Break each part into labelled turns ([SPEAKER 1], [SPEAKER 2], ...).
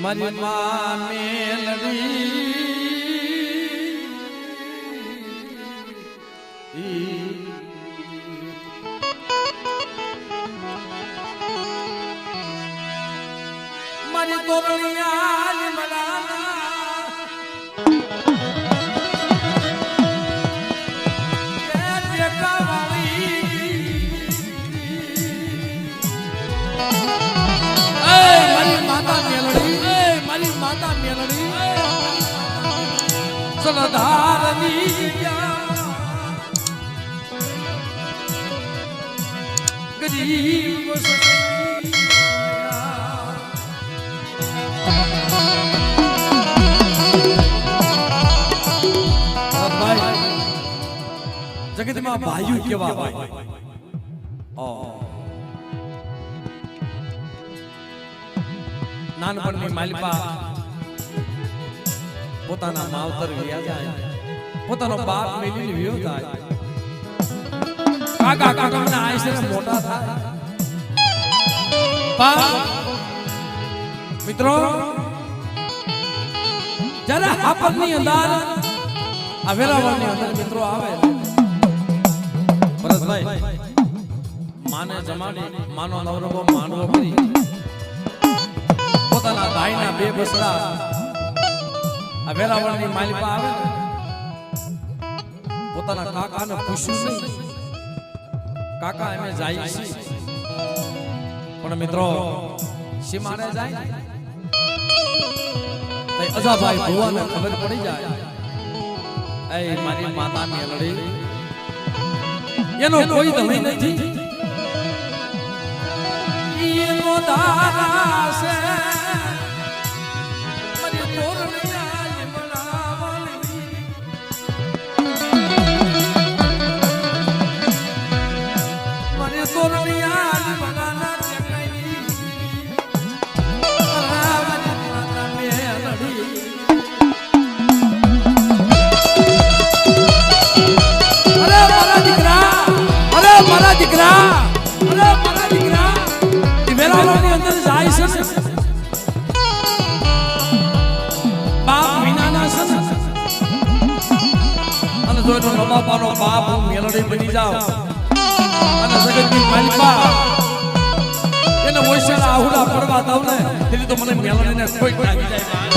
[SPEAKER 1] મારી માં મેલડી મારી તોરણિયા સલધારની ગરીબ જગતમાં ભાઈઓ કેવા હોય? નાનપણની માલિપા પોતાના માવતર વ્યા જાય. પોતાનો બાપ મેલીને વ્યો જાય. કાકા, કાકાના આશરે મોટા થાય. બા મિત્રો, જ્યારે આપની અંદર આ વેરાવળની અંદર મિત્રો આવે, ભરતભાઈ, માને જમાડી, માનો નવરવો માનવો કરી. પોતાના ભાઈના બે બસડા આ વેરાવળની માલિકા આવે પોતાના કાકાને પૂછ્યું નહીં. કાકા અમે જાય છે પણ મિત્રો સીમાને જાય? ને, અજાભાઈ ભુવાને ખબર પડી જાય. એ મારી માતાની લડી એનો કોઈ ધણી નથી. એનો દારા છે. મારી તોરણિયા બાપ મેલડી બની જાઉં અને જગતની માલિકા એને ઓછાના આહુડા પડવા દઉં ને, એટલે તો મને મેલણીને કોઈ લાગી જાય.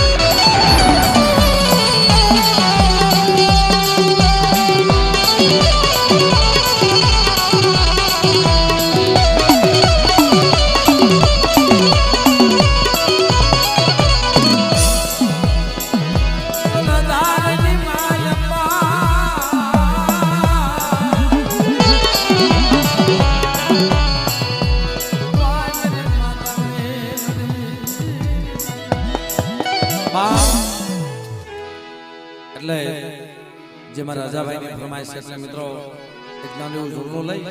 [SPEAKER 1] એટલે રાજાભાઈ ફરમાઈશ એટલે મિત્રો એક નાનું એવું લઈ